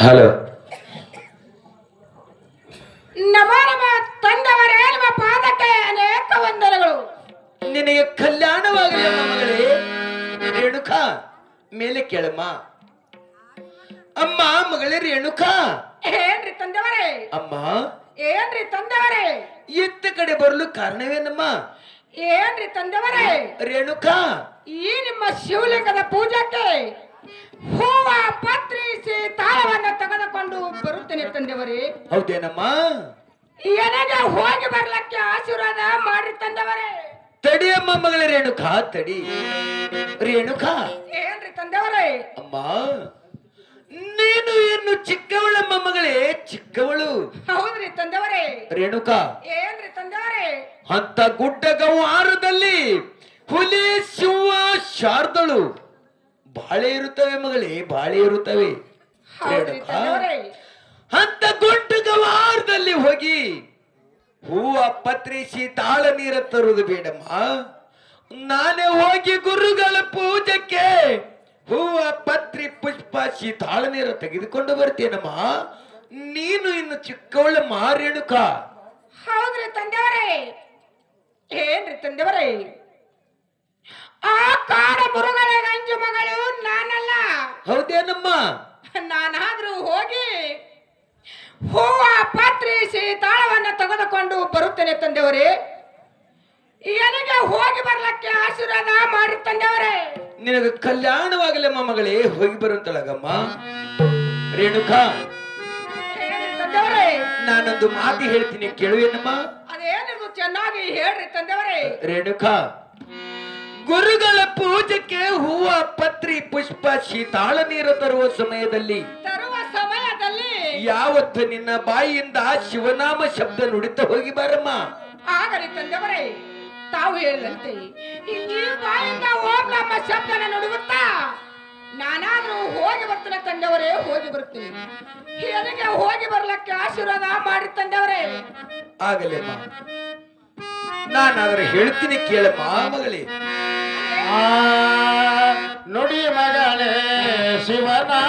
Hello. ನಮೋ ನಮ ತಂದವರೇ ನಿಮ್ಮ ಪಾದಕ್ಕೆ ಅನೇಕ ವಂದರಗಳು ನಿನಗೆ ಕಲ್ಯಾಣವಾಗಲಿ ಮಗಳೇ. ರೇಣುಕಾ ಮೇಲೆ ಕೇಳಮ್ಮ. ಅಮ್ಮ ಮಗಳೇ ರೇಣುಕಾ. ಏನ್ರಿ ತಂದೇವರೇ? ಅಮ್ಮ. ಏನ್ರಿ ತಂದೇವರೇ? ಎತ್ತ ಕಡೆ ಬರಲು ಕಾರಣವೇನಮ್ಮ? ಏನ್ರಿ ತಂದೇವರೇ? ರೇಣುಕಾ. ಈ ನಿಮ್ಮ ಶಿವಲಿಂಗದ ಪೂಜಕ್ಕೆ ಹೂವ ಪತ್ರಿಸಿ ತಾಳವನ್ನ ತೆಗೆದುಕೊಂಡು ಬರುತ್ತೇನೆ ತಂದೆವರೇ. ಹೌದೇನಮ್ಮ? ಏನಾಗ ಹೋಗಿ ಬರ್ಲಕ್ಕೆ ಆಶೀರ್ವಾದ ಮಾಡ್ರಿ ತಡಿ ತಡಿಯಮ್ಮ ಮಗಳೇ ರೇಣುಕಾ ತಡಿ. ರೇಣುಕಾ. ಏನ್ರಿ ತಂದವರೇ? ಅಮ್ಮ. ನೀನು ಏನು ಚಿಕ್ಕವಳಮ್ಮ ಮಗಳೇ ಚಿಕ್ಕವಳು. ಹೌದ್ರಿ ತಂದವರೇ. ರೇಣುಕಾ. ಏನ್ರಿ ತಂದವರೇ? ಅಂತ ಗುಡ್ಡ ಗೌಹಾರದಲ್ಲಿ ಹುಲಿ ಸಿಂಹ ಶಾರ್ದಳು. ಬಾಳೆ ಇರುತ್ತವೆ ಮಗಳೇ ಬಾಳೆ ಇರುತ್ತವೆ. ಹೌದ್ರಿ ರೇಣುಕಾ. ತಂದವರೇ. ಅಂತ ಗುಡ್ಡ ಗವಾರದಲ್ಲಿ ಹೋಗಿ ಹೂವ ಪತ್ರಿಸಿ ತಾಳ ನೀರ ತರುವುದು ಬೇಡಮ್ಮ. ನಾನೇ ಹೋಗಿ ಗುರುಗಳ ಪೂಜಕ್ಕೆ ತಾಳ ನೀರ ತೆಗೆದುಕೊಂಡು ಬರ್ತೇನಮ್ಮ? ನೀನು ಇನ್ನು ಚಿಕ್ಕವಳ ಮಾರೇಣುಕ. ಹೌದ್ರಿ ತಂದೆಯವರೇ. ಏನ್ರಿ ತಂದೆಯವರೇ? ಆ ಕಾಡ ಮುರುಗಳ ಗಂಜು ಮಗಳು ನಾನಲ್ಲ. ಹೌದೇನಮ್ಮ? ನಾನಾದ್ರೂ ಹೋಗಿ ಹೂವ ಪಾತ್ರಿಸಿ ತಾಳವನ್ನ ತೆಗೆದುಕೊಂಡು ಬರುತ್ತೇನೆ ತಂದೆಯವರೇ. ನನಗೆ ಹೋಗಿ ಬರ್ಲಕ್ಕೆ ಆಶೀರ್ವಾದ ಮಾಡಿ ತಂದೆಯವರೇ? ನಿನಗೆ ಕಲ್ಯಾಣವಾಗಲಮ್ಮ ಮಗಳೇ ಹೋಗಿ ಬರುತ್ತಳಗಮ್ಮ ರೇಣುಕಾ. ನಾನೊಂದು ಮಾತು ಹೇಳ್ತೀನಿ ಕೇಳುವೇನಮ್ಮ ಅದೇನಿದು ಚೆನ್ನಾಗಿ ಹೇಳ್ರಿ ತಂದೆಯವರೇ. ರೇಣುಕಾ. ಗುರುಗಳ ಪೂಜೆಗೆ ಹೂವ ಪತ್ರಿ ಪುಷ್ಪ ಶೀತಾಳ ನೀರು ತರುವ ಸಮಯದಲ್ಲಿ ತರುವ ಸಮಯದಲ್ಲಿ ಯಾವತ್ತು ನಿನ್ನ ಬಾಯಿಯಿಂದ ಶಿವನಾಮ ಶಬ್ದ ನುಡಿತ ಹೋಗಿ ಬಾರಮ್ಮ. ಆಗಲಿ ತಂದೆಯವರೇ. ತಾವು ಹೇಳಿದಂತೆ ಇಲ್ಲಿ ಬಾಯಿಂದ ಹೋಗ್ಲಮ್ಮ ಶಬ್ದನ ನುಡುಗುತ್ತಾ ನಾನಾದ್ರೂ ಹೋಗಿ ಬರ್ತೀನಿ ತಂದೆಯವರೇ ಹೋಗಿ ಬರ್ತೀನಿ ಹೆರಿಗೆ ಹೋಗಿ ಬರ್ಲಕ್ಕೆ ಆಶೀರ್ವಾದ ಮಾಡಿ ತಂದೆಯವರೇ? ಆಗಲಿ ನಾನಾದ್ರೆ ಹೇಳ್ತೀನಿ ಕೇಳಪ್ಪ ಮಗಳೇ. ನುಡಿ ಮಗಳೇ ಶಿವನಾ.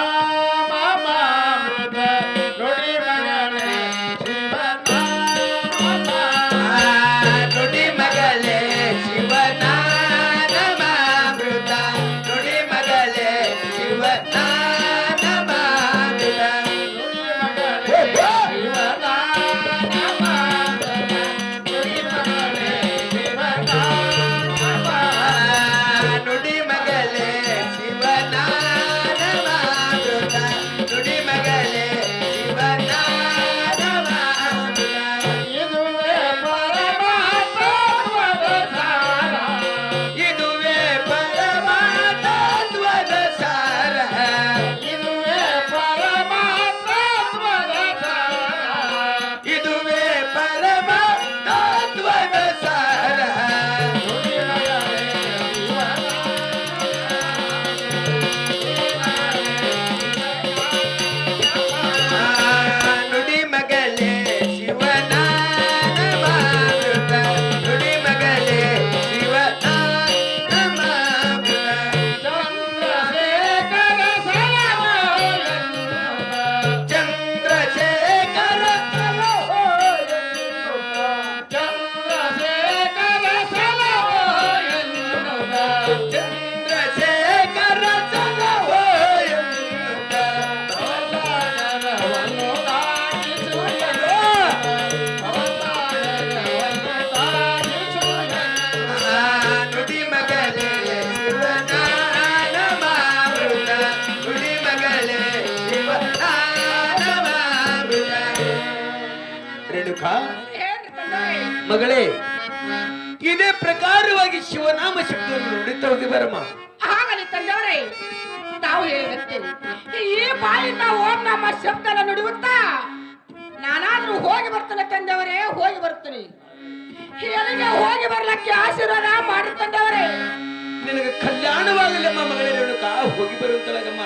ಅರ್ಥ ಮಗಳೇ ಇದೇ ಪ್ರಕಾರವಾಗಿ ಶಿವನಾಮ ಶಕ್ತಿಯನ್ನು ನುಡಿತಾ ಹೋಗಿ ಬರಮ್ಮ ಆಗಲಿ ತಂದವರೇ ತಾವು ಈ ನಮ್ಮ ನಾನಾದ್ರೂ ಹೋಗಿ ಬರ್ತೇನೆ ತಂದವರೇ ಹೋಗಿ ಬರ್ತೀನಿ. ಹೋಗಿ ಬರ್ಲಕ್ಕೆ ಆಶೀರ್ವಾದ ಮಾಡಿ ತಂದವರೇ ನಿನಗೆ ಕಲ್ಯಾಣವಾಗಲಮ್ಮ ಮಗಳೇ ಹೋಗಿ ಬರುತ್ತಲ್ಲಮ್ಮ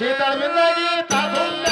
ಸೀತಾಳ ಬಿಂದಾಗಿ ತಾತುಂಡ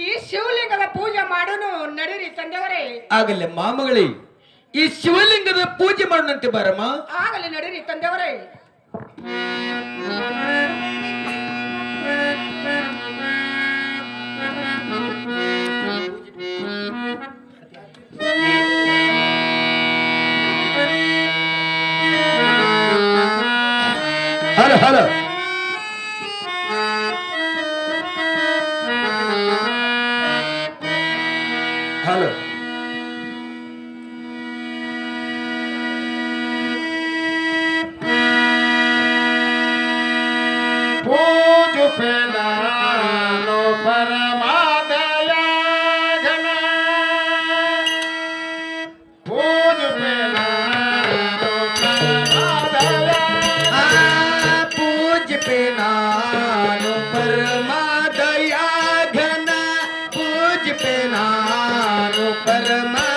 ಈ ಶಿವಲಿಂಗದ ಪೂಜೆ ಮಾಡೋನು ನಡೀರಿ ತಂದೆಯವರೇ. ಆಗಲ್ಲ ಮಾಮಗಳಿ ಈ ಶಿವಲಿಂಗದ ಪೂಜೆ ಮಾಡೋಣಂತೆ ಬಾರಮ್ಮ. ಆಗಲಿ ನಡೀರಿ ತಂದೆಯವರೇ. ಹರ ಹರ. color。पदमा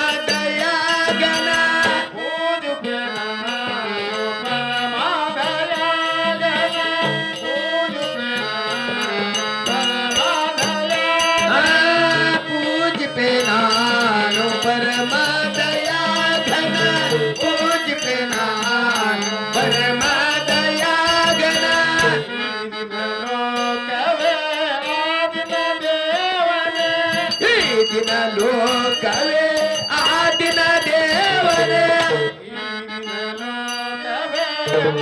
లోకవే ఆడిన దేవనే.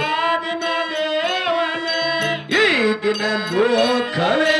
ఆడిన దేవనే ఈ దిన లోకవే